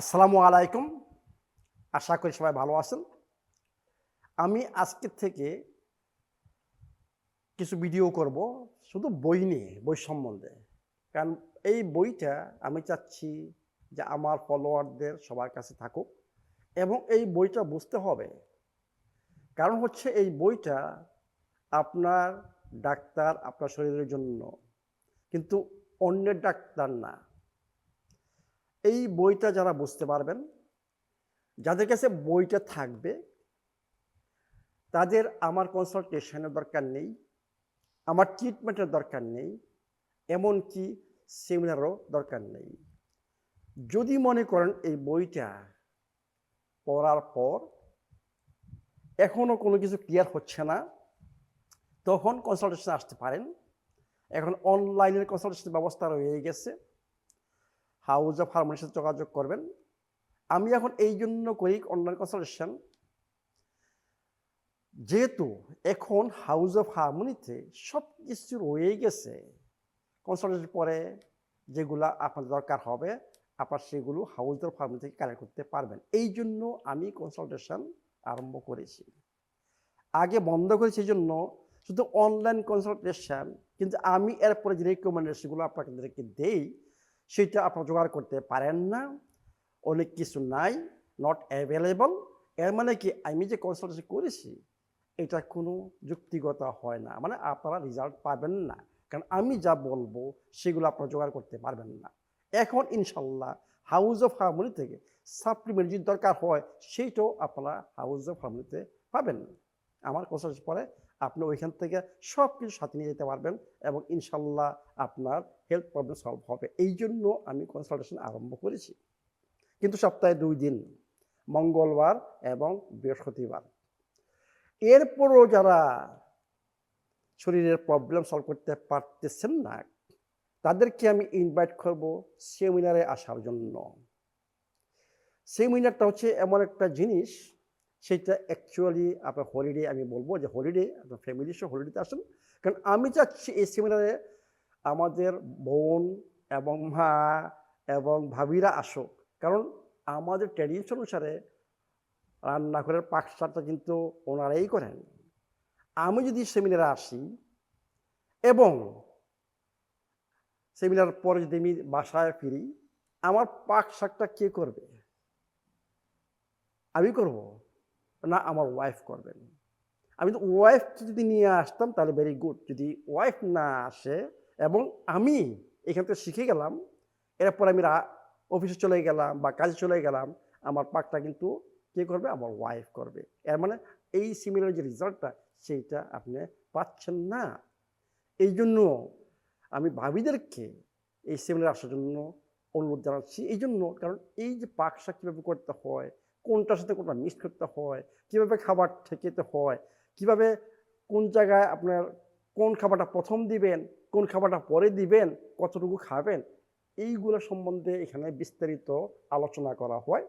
আসসালামু আলাইকুম। আশা করি সবাই ভালো আছেন। আমি আজকের থেকে কিছু ভিডিও করব, শুধু বই নিয়ে, বই সম্বন্ধে। কারণ এই বইটা আমি চাচ্ছি যে আমার ফলোয়ারদের সবার কাছে থাকুক এবং এই বইটা বুঝতে হবে। কারণ হচ্ছে এই বইটা আপনার ডাক্তার আপনার শরীরের জন্য, কিন্তু অন্যের ডাক্তার না। এই বইটা যারা বুঝতে পারবেন, যাদের কাছে বইটা থাকবে, তাদের আমার কনসালটেশনের দরকার নেই, আমার ট্রিটমেন্টের দরকার নেই, এমনকি সেমিনারও দরকার নেই। যদি মনে করেন এই বইটা পড়ার পর এখনও কোনো কিছু ক্লিয়ার হচ্ছে না, তখন কনসালটেশন আসতে পারেন। এখন অনলাইনের কনসালটেশন ব্যবস্থা রয়ে গেছে। হাউস অফ হারমোনির সাথে যোগাযোগ করবেন। আমি এখন এই জন্য করি অনলাইন কনসালটেশন যেহেতু এখন হাউস অফ হারমোনিতে সব কিছু রয়ে গেছে। কনসালটেশন পরে যেগুলা আপনার দরকার হবে, আপনার সেগুলো হাউস অফ হারমোনি থেকে কালেক্ট করতে পারবেন। এই জন্য আমি কনসালটেশন আরম্ভ করেছি। আগে বন্ধ করেছি এই জন্য শুধু অনলাইন কনসালটেশন কিন্তু আমি এরপরে যে রেকমেন্ডেশনগুলো আপনাদেরকে দেই সেটা আপনারা জোগাড় করতে পারেন না। অনেক কিছু নাই নট অ্যাভেলেবল এর মানে কি, আমি যে কনসালটেশন করেছি, এটা কোনো যুক্তিগত হয় না। মানে আপনারা রেজাল্ট পাবেন না। কারণ আমি যা বলব, সেগুলো আপনারা জোগাড় করতে পারবেন না। এখন ইনশাল্লাহ হাউস অফ হারমোনি থেকে সাপ্লিমেন্ট যদি দরকার হয় সেইটাও আপনারা হাউস অফ হারমোনিতে পাবেন। আমার কনসালটেশন পরে আপনি ওইখান থেকে সব কিছু সাথে নিয়ে যেতে পারবেন এবং ইনশাল্লাহ আপনার হেলথ প্রবলেম সলভ হবে। এই জন্য আমি কনসালটেশন আরম্ভ করেছি। কিন্তু সপ্তাহে দুই দিন, মঙ্গলবার এবং বৃহস্পতিবার। এরপরও যারা শরীরের প্রবলেম সলভ করতে পারতেছেন না, তাদেরকে আমি ইনভাইট করব সেমিনারে আসার জন্য। সেমিনারটা হচ্ছে এমন একটা জিনিস সেটা অ্যাকচুয়ালি আপনার হলিডে আমি বলব যে হলিডে আপনার ফ্যামিলি সহ হলিডেতে আসুন। কারণ আমি চাচ্ছি এই সেমিনারে আমাদের বোন এবং মা এবং ভাবিরা আসুক। কারণ আমাদের ট্র্যাডিশন অনুসারে রান্নাঘরের পাকসারটা কিন্তু ওনারাই করেন। আমি যদি সেমিনারে আসি এবং সেমিনার পরে যদি আমি বাসায় ফিরি, আমার পাক শাকটা কে করবে? আমি করব। না আমার ওয়াইফ করবেন। আমি তো ওয়াইফ যদি নিয়ে আসতাম, তাহলে ভেরি গুড যদি ওয়াইফ না আসে এবং আমি এখান থেকে শিখে গেলাম, এরপর আমি অফিসে চলে গেলাম বা কাজে চলে গেলাম, আমার পাকটা কিন্তু কে করবে? আমার ওয়াইফ করবে। এর মানে এই সিমিলার যে রেজাল্টটা সেইটা আপনি পাচ্ছেন না। এই জন্য আমি ভাবিদেরকে এই সেমিনার আসার জন্য অনুরোধ জানাচ্ছি। এই জন্য কারণ এই যে পাক শাক কীভাবে করতে হয় কোনটার সাথে কোনটা মিক্স করতে হয়, কীভাবে খাবার ঠেকেতে হয়, কীভাবে কোন জায়গায় আপনার কোন খাবারটা প্রথম দিবেন, কোন খাবারটা পরে দিবেন, কতটুকু খাবেন, এইগুলো সম্বন্ধে এখানে বিস্তারিত আলোচনা করা হয়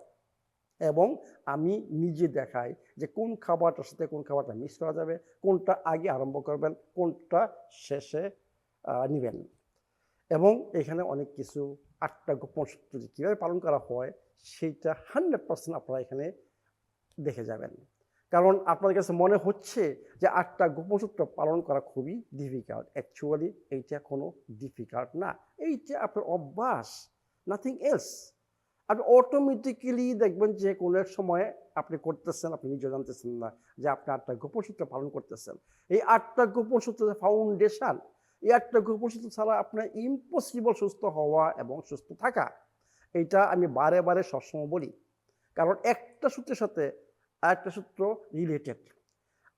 এবং আমি নিজে দেখাই যে কোন খাবারটার সাথে কোন খাবারটা মিক্স করা যাবে, কোনটা আগে আরম্ভ করবেন, কোনটা শেষে নেবেন। এবং এখানে অনেক কিছু আটটা গোপন সূত্র যে কীভাবে পালন করা হয় সেইটা হান্ড্রেড পার্সেন্ট আপনারা এখানে দেখে যাবেন। কারণ আপনাদের কাছে মনে হচ্ছে যে আটটা গোপন সূত্র পালন করা খুবই ডিফিকাল্ট অ্যাকচুয়ালি এইটা কোনো ডিফিকাল্ট না। এইটা আপনার অভ্যাস নাথিং এলস আপনি অটোমেটিক্যালি দেখবেন যে কোনো এক সময় আপনি করতেছেন, আপনি নিজে জানতেছেন না যে আপনি আটটা গোপন সূত্র পালন করতেছেন। এই আটটা গোপন সূত্র ফাউন্ডেশন এই আটটা গোপন সূত্র ছাড়া আপনার ইম্পসিবল সুস্থ হওয়া এবং সুস্থ থাকা এটা আমি বারে বারে সবসময় বলি। কারণ একটা সূত্রের সাথে আরেকটা সূত্র রিলেটেড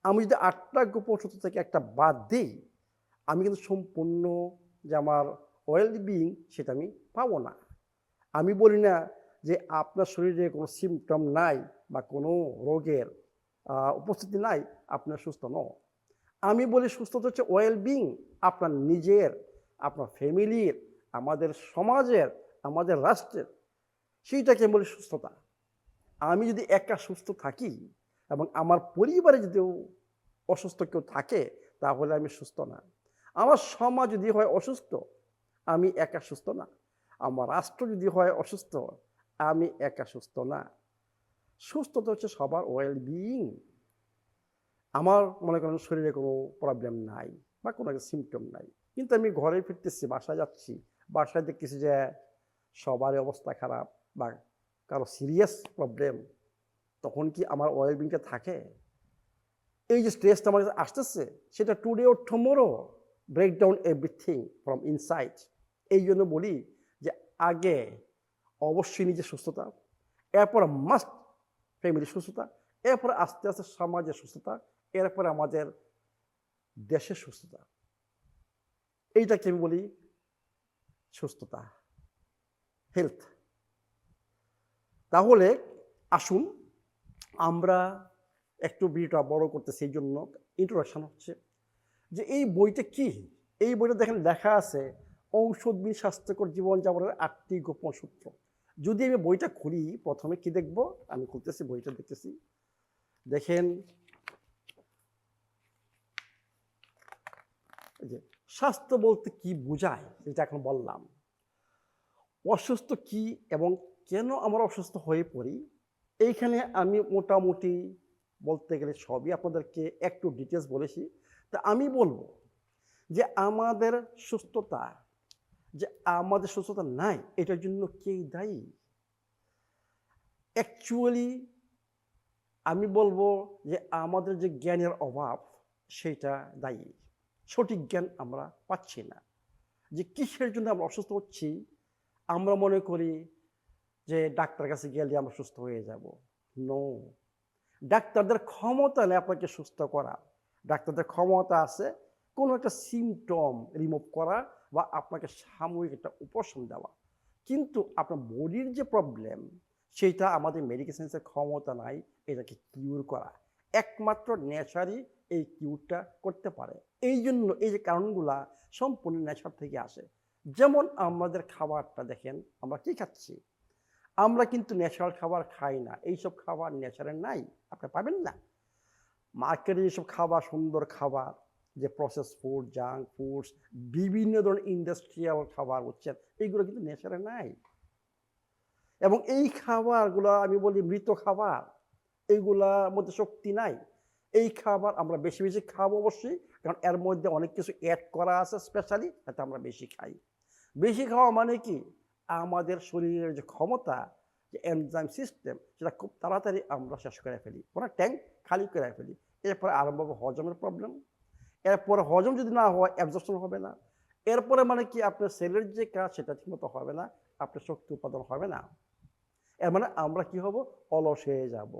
আমি যদি আটটা গোপন সূত্র থেকে একটা বাদ দিই, আমি কিন্তু সম্পূর্ণ যে আমার ওয়েল বিং সেটা আমি পাবো না। আমি বলি না যে আপনার শরীরে কোনো সিমটম নাই বা কোনো রোগের উপস্থিতি নাই আপনার সুস্থ ন আমি বলি সুস্থতা হচ্ছে ওয়েল বিং আপনার নিজের, আপনার ফ্যামিলির আমাদের সমাজের আমাদের রাষ্ট্রের, সেইটাকে বলি সুস্থতা। আমি যদি একা সুস্থ থাকি এবং আমার পরিবারে যদি অসুস্থ কেউ থাকে, তাহলে আমি সুস্থ না। আমার সমাজ যদি হয় অসুস্থ, আমি একা সুস্থ না। আমার রাষ্ট্র যদি হয় অসুস্থ, আমি একা সুস্থ না। সুস্থতা হচ্ছে সবার ওয়েল বিইং আমার মনে করেন শরীরে কোনো প্রবলেম নাই বা কোনো সিমটম নাই। কিন্তু আমি ঘরে ফিরতেছি, বাসায় যাচ্ছি, বাসায় দেখতেছি যে সবারই অবস্থা খারাপ বা কারও সিরিয়াস প্রবলেম তখন কি আমার ওয়েল বিংটা থাকে? এই যে স্ট্রেসটা আমার কাছে আসতেছে, সেটা today O tomorrow break down everything from inside এই জন্য বলি যে আগে অবশ্যই নিজের সুস্থতা, এরপর মাস্ট ফ্যামিলির সুস্থতা, এরপরে আস্তে আস্তে সমাজের সুস্থতা, এরপরে আমাদের দেশের সুস্থতা। এইটাকে আমি বলি সুস্থতা। হেলথ তাহলে আসুন আমরা একটু ভিডিওটা বড় করতে, সেই জন্য ইন্ট্রোডাকশন হচ্ছে যে এই বইটা কি? এই বইটা দেখেন লেখা আছে ঔষধ ঔষধবিহীন স্বাস্থ্যকর জীবনযাপনের আটটি গোপন সূত্র। যদি আমি বইটা খুলি, প্রথমে কি দেখব? আমি খুলতেছি, বইটা দেখতেছি। দেখেন যে স্বাস্থ্য বলতে কি বোঝায়? সেটা এখন বললাম। অসুস্থ কি এবং কেন আমরা অসুস্থ হয়ে পড়ি, এইখানে আমি মোটামুটি বলতে গেলে সবই আপনাদেরকে একটু ডিটেলস বলেছি। তা আমি বলব যে আমাদের সুস্থতা, যে আমাদের সুস্থতা নাই, এটার জন্য কে দায়ী? অ্যাকচুয়ালি আমি বলব যে আমাদের যে জ্ঞানের অভাব, সেটা দায়ী। সঠিক জ্ঞান আমরা পাচ্ছি না। যে কিসের জন্য আমরা অসুস্থ হচ্ছি আমরা মনে করি যে ডাক্তার কাছে গেলে আমরা সুস্থ হয়ে যাব। নো ডাক্তারদের ক্ষমতা নেই আপনাকে সুস্থ করা। ডাক্তারদের ক্ষমতা আছে কোনো একটা সিমটম রিমুভ করা বা আপনাকে সাময়িক একটা উপশম দেওয়া। কিন্তু আপনার বডির যে প্রবলেম সেটা আমাদের মেডিকেল সায়েন্সের ক্ষমতা নাই, এটাকে কিউর করা। একমাত্র নেচারই এই কিউরটা করতে পারে। এই জন্য এই যে কারণগুলা সম্পূর্ণ নেচার থেকে আসে। যেমন আমাদের খাবারটা দেখেন, আমরা কি খাচ্ছি? আমরা কিন্তু ন্যাচারাল খাবার খাই না। এইসব খাবার ন্যাচারাল নাই, আপনি পাবেন না। মার্কেটে যেসব খাবার, সুন্দর খাবার, যে প্রসেস ফুড জাঙ্ক ফুডস বিভিন্ন ধরনের ইন্ডাস্ট্রিয়াল খাবার হচ্ছেন এইগুলো কিন্তু ন্যাচারাল নাই। এবং এই খাবারগুলো, আমি বলি মৃত খাবার, এইগুলার মধ্যে শক্তি নাই। এই খাবার আমরা বেশি বেশি খাব অবশ্যই, কারণ এর মধ্যে অনেক কিছু অ্যাড করা আছে স্পেশালি যাতে আমরা বেশি খাই। বেশি খাওয়া মানে কি? আমাদের শরীরের যে ক্ষমতা, যে এনজাইম সিস্টেম সেটা খুব তাড়াতাড়ি আমরা শেষ করে ফেলি। পুরো ট্যাঙ্ক খালি করে ফেলি। এরপরে আরম্ভ হবে হজমের প্রবলেম এরপরে হজম যদি না হয় অ্যাবজর্পশন হবে না। এরপরে মানে কি? আপনার সেলের যে কাজ, সেটা ঠিকমতো হবে না। আপনার শক্তি উৎপাদন হবে না। এর মানে আমরা কি হব? অলস হয়ে যাব।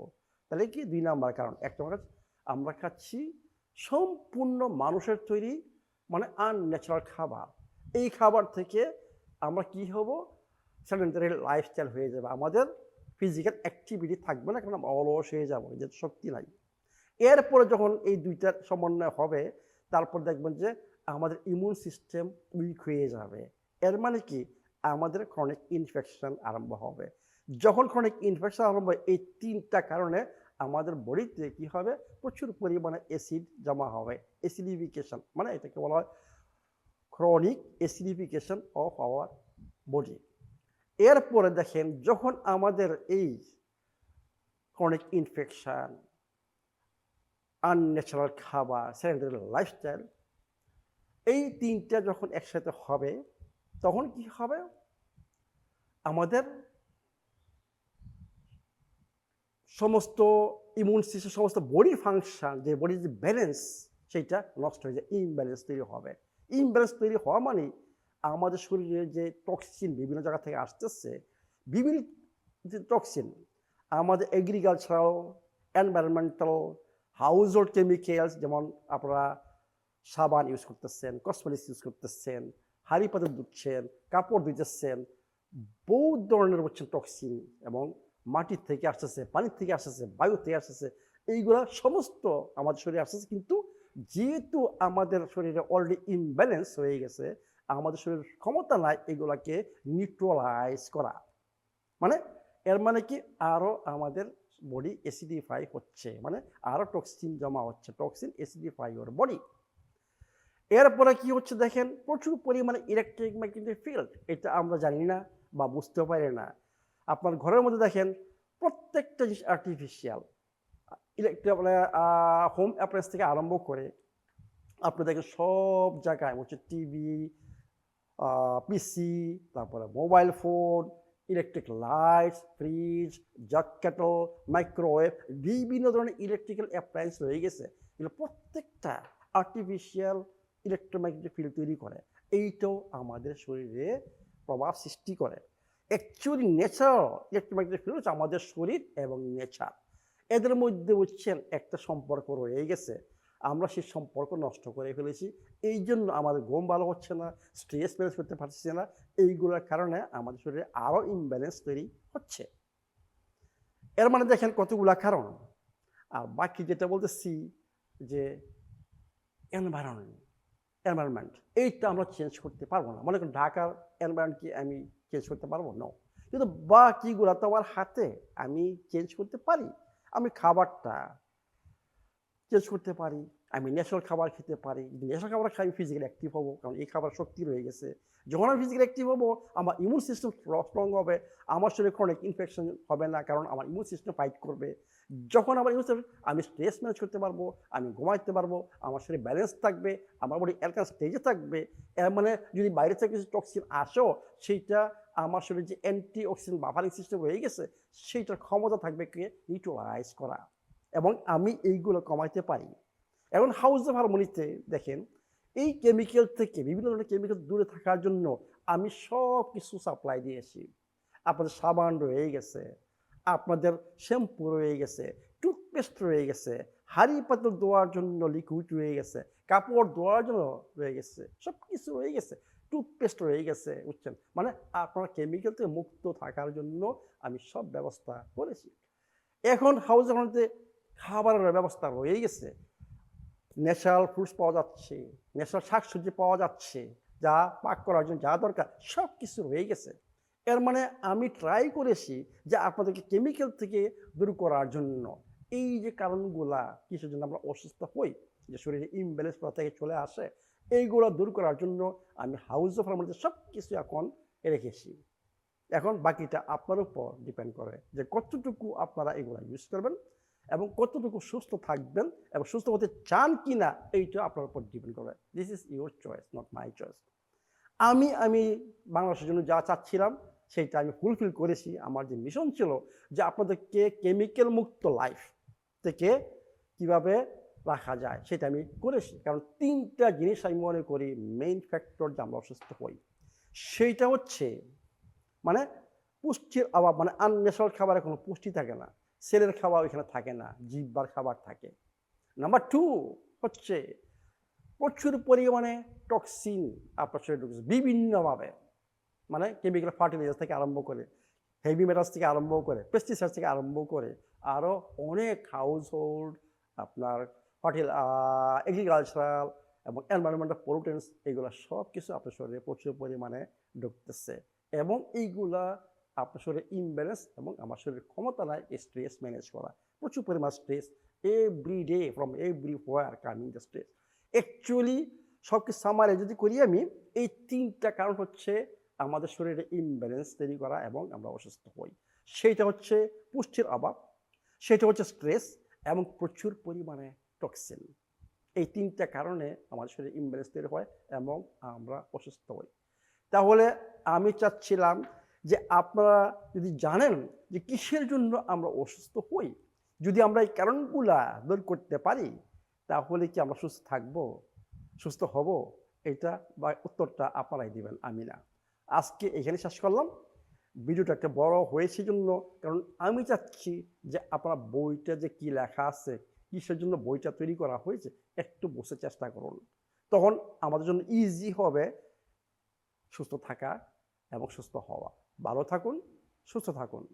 তাহলে কি? দুই নাম্বার কারণ। এক নম্বর আমরা খাচ্ছি সম্পূর্ণ মানুষের তৈরি মানে আনন্যাচারাল খাবার। এই খাবার থেকে আমরা কি হব? সেডেন্টারি লাইফস্টাইল হয়ে যাবে। আমাদের ফিজিক্যাল অ্যাক্টিভিটি থাকবে না, কারণ আমরা অলস হয়ে যাব যে শক্তি নাই। এরপরে যখন এই দুইটার সমন্বয় হবে, তারপর দেখবেন যে আমাদের ইমিউন সিস্টেম উইক হয়ে যাবে। এর মানে কি? আমাদের ক্রনিক ইনফেকশন আরম্ভ হবে। যখন ক্রনিক ইনফেকশন আরম্ভ হয়, এই তিনটা কারণে আমাদের বডিতে কি হবে? প্রচুর পরিমাণে অ্যাসিড জমা হবে। অ্যাসিডিফিকেশন মানে এটাকে বলা হয় chronic acidification of our body এরপরে দেখেন, যখন আমাদের এই ক্রনিক ইনফেকশান আনন্যাচারাল খাবার স্যানিটারি লাইফস্টাইল এই তিনটা যখন একসাথে হবে, তখন কি হবে? আমাদের সমস্ত ইমিউন সিস্টেম সমস্ত বডি ফাংশন যে বডির যে ব্যালেন্স সেইটা নষ্ট হয়ে যায় ইমব্যালেন্স তৈরি হবে। ইমব্যালেন্স তৈরি হওয়া মানে আমাদের শরীরে যে টক্সিন বিভিন্ন জায়গা থেকে আসতেছে, বিভিন্ন যে টক্সিন আমাদের agricultural environmental household chemicals যেমন আপনারা সাবান ইউজ করতেছেন কসমেটিক্স ইউজ করতেছেন, হাড়ি পাতে ধুচ্ছেন, কাপড় ধুইতেছেন, বহু ধরনের হচ্ছে টক্সিন এবং মাটির থেকে আসতেছে পানির থেকে আসতেছে, বায়ু থেকে আসতেছে, এইগুলা সমস্ত আমাদের শরীরে আসতেছে, কিন্তু যেহেতু আমাদের শরীরে অলরেডি ইমব্যালেন্স হয়ে গেছে, আমাদের শরীরের ক্ষমতা নাই এগুলাকে নিউট্রালাইজ করা। মানে এর মানে কি? আরও আমাদের বডি অ্যাসিডিফাই হচ্ছে মানে আরও টক্সিন জমা হচ্ছে টক্সিন অ্যাসিডিফাই ওর বডি এরপরে কি হচ্ছে দেখেন? প্রচুর পরিমাণে ইলেকট্রিক ম্যাগনেটিক ফিল্ড এটা আমরা জানি না বা বুঝতে পারি না। আপনার ঘরের মধ্যে দেখেন, প্রত্যেকটা জিনিস আর্টিফিশিয়াল ইলেকট্রিক হোম অ্যাপ্লায়েন্স থেকে আরম্ভ করে আপনি দেখেন সব জায়গায় হচ্ছে টিভি পিসি তারপরে mobile phone electric lights fridge jug kettle microwave বিভিন্ন ধরনের ইলেকট্রিক্যাল অ্যাপ্লায়েন্স রয়ে গেছে। এগুলো প্রত্যেকটা আর্টিফিশিয়াল ইলেকট্রোম্যাগনেটিক ফিল্ড তৈরি করে। এইটাও আমাদের শরীরে প্রভাব সৃষ্টি করে। অ্যাকচুয়ালি ন্যাচারাল ইলেকট্রোম্যাগনেটিক ফিল্ড হচ্ছে আমাদের শরীর এবং নেচার এদের মধ্যে হচ্ছেন একটা সম্পর্ক রয়ে গেছে। আমরা সেই সম্পর্ক নষ্ট করে ফেলেছি। এই জন্য আমাদের ঘুম ভালো হচ্ছে না স্ট্রেস ম্যানেজ করতে পারছি না। এইগুলোর কারণে আমাদের শরীরে আরও ইমব্যালেন্স তৈরি হচ্ছে। এর মানে দেখেন কতগুলা কারণ। আর বাকি যেটা বলতেছি যে এনভায়রনমেন্ট এনভায়রনমেন্ট এইটা আমরা চেঞ্জ করতে পারব না। মনে করেন ঢাকার এনভায়রনমেন্ট কি আমি চেঞ্জ করতে পারব? না কিন্তু বাকিগুলো তো আমার হাতে, আমি চেঞ্জ করতে পারি। আমি খাবারটা চেঞ্জ করতে পারি, আমি ন্যাচারাল খাবার খেতে পারি। ন্যাচারাল খাবার খাই ফিজিক্যালি অ্যাক্টিভ হব, কারণ এই খাবার শক্তি রয়ে গেছে। যখন আমি ফিজিক্যালি অ্যাক্টিভ হব, আমার ইমিউন সিস্টেম স্ট্রং হবে, আমার শরীরে ক্রনিক ইনফেকশন হবে না, কারণ আমার ইমিউন সিস্টেম ফাইট করবে। যখন আমার ইমিউন সিস্টেম আমি স্ট্রেস ম্যানেজ করতে পারব, আমি ঘুমাইতে পারব, আমার শরীরে ব্যালেন্স থাকবে, আমার বডি এলাকা স্টেজে থাকবে মানে যদি বাইরে থেকে কিছু টক্সিন আসো সেইটা আমার শরীরে যে অ্যান্টি অক্সিডেন্ট বাফারিং সিস্টেম রয়ে গেছে, সেইটার ক্ষমতা থাকবে কে? নিউট্রালাইজ করা। এবং আমি এইগুলো কমাইতে পারি। এখন হাউস অফ হারমোনিতে দেখেন, এই কেমিক্যাল থেকে বিভিন্ন ধরনের কেমিক্যাল দূরে থাকার জন্য আমি সব কিছু সাপ্লাই দিয়েছি আপনাদের সাবান রয়ে গেছে, আপনাদের শ্যাম্পু রয়ে গেছে টুথপেস্ট রয়ে গেছে, হাড়ি পাতল ধোয়ার জন্য লিকুইড রয়ে গেছে, কাপড় ধোয়ার জন্য রয়ে গেছে সব কিছু রয়ে গেছে। টুথপেস্ট রয়ে গেছে, বুঝছেন? মানে আপনার কেমিক্যাল থেকে মুক্ত থাকার জন্য আমি সব ব্যবস্থা করেছি। এখন হাউস মধ্যে খাবারের ব্যবস্থা রয়ে গেছে। ন্যাচারাল ফ্রুটস পাওয়া যাচ্ছে ন্যাচারাল শাকসবজি পাওয়া যাচ্ছে, যা পাক করার জন্য যা দরকার সব কিছু রয়ে গেছে। এর মানে আমি ট্রাই করেছি যে আপনাদেরকে কেমিক্যাল থেকে দূর করার জন্য। এই যে কারণগুলা কিসের জন্য আমরা অসুস্থ হই, যে শরীরে ইমব্যালেন্স করা থেকে চলে আসে এইগুলো দূর করার জন্য আমি হাউস অফ ফার্মারিতে সব কিছু এখন রেখেছি। এখন বাকিটা আপনার উপর ডিপেন্ড করে যে কতটুকু আপনারা এগুলো ইউজ করবেন এবং কতটুকু সুস্থ থাকবেন এবং সুস্থ হতে চান কি না এইটা আপনার উপর ডিপেন্ড করে। This is your choice not my choice আমি আমি বাংলাদেশের জন্য যা চাচ্ছিলাম সেইটা আমি ফুলফিল করেছি। আমার যে মিশন ছিল যে আপনাদেরকে কেমিক্যাল মুক্ত লাইফ থেকে কীভাবে রাখা যায়, সেটা আমি করেছি। কারণ তিনটা জিনিস আমি মনে করি মেইন ফ্যাক্টর যে আমরা অসুস্থ হই। সেইটা হচ্ছে মানে পুষ্টির অভাব মানে আনন্যাচারাল খাবারে কোনো পুষ্টি থাকে না। সেলের খাবার ওইখানে থাকে না, জিব্বার খাবার থাকে। নাম্বার টু হচ্ছে প্রচুর পরিমাণে টক্সিন আপনার শরীরে ঢুকছে, বিভিন্নভাবে। মানে কেমিক্যাল ফার্টিলাইজার থেকে আরম্ভ করে হেভি মেটালস থেকে আরম্ভ করে পেস্টিসাইড থেকে আরম্ভ করে, আরও অনেক হাউস হোল্ড আপনার ফার্টিল এগ্রিকালচারাল এবং এনভায়রনমেন্টাল পলিউটেন্স এগুলো সব কিছু আপনার শরীরে প্রচুর পরিমাণে ঢুকতেছে। এবং এইগুলা আপনার শরীরে ইমব্যালেন্স এবং আমার শরীরের ক্ষমতা নাই স্ট্রেস ম্যানেজ করা। প্রচুর পরিমাণ stress every day from everywhere coming the stress actually সব কিছু সামারে যদি করি আমি, এই তিনটা কারণ হচ্ছে আমাদের শরীরে ইমব্যালেন্স তৈরি করা এবং আমরা অসুস্থ হই। সেইটা হচ্ছে পুষ্টির অভাব, সেটা হচ্ছে স্ট্রেস এবং প্রচুর পরিমাণে টক্সিন এই তিনটা কারণে আমাদের শরীরে ইমব্যালেন্স তৈরি হয় এবং আমরা অসুস্থ হই। তাহলে আমি চাচ্ছিলাম যে আপনারা যদি জানেন যে কিসের জন্য আমরা অসুস্থ হই, যদি আমরা এই কারণগুলা দূর করতে পারি, তাহলে কি আমরা সুস্থ থাকব? সুস্থ হব? এটা বা উত্তরটা আপনারাই দিবেন, আমি না। আজকে এখানে শেষ করলাম। ভিডিওটা একটা বড় হয়েছে জন্য, কারণ আমি চাচ্ছি যে আপনারা বইটা যে কি লেখা আছে কিসের জন্য বইটা তৈরি করা হয়েছে, একটু বসে চেষ্টা করুন। তখন আমাদের জন্য ইজি হবে সুস্থ থাকা এবং সুস্থ হওয়া। ভালো থাকুন, সুস্থ থাকুন।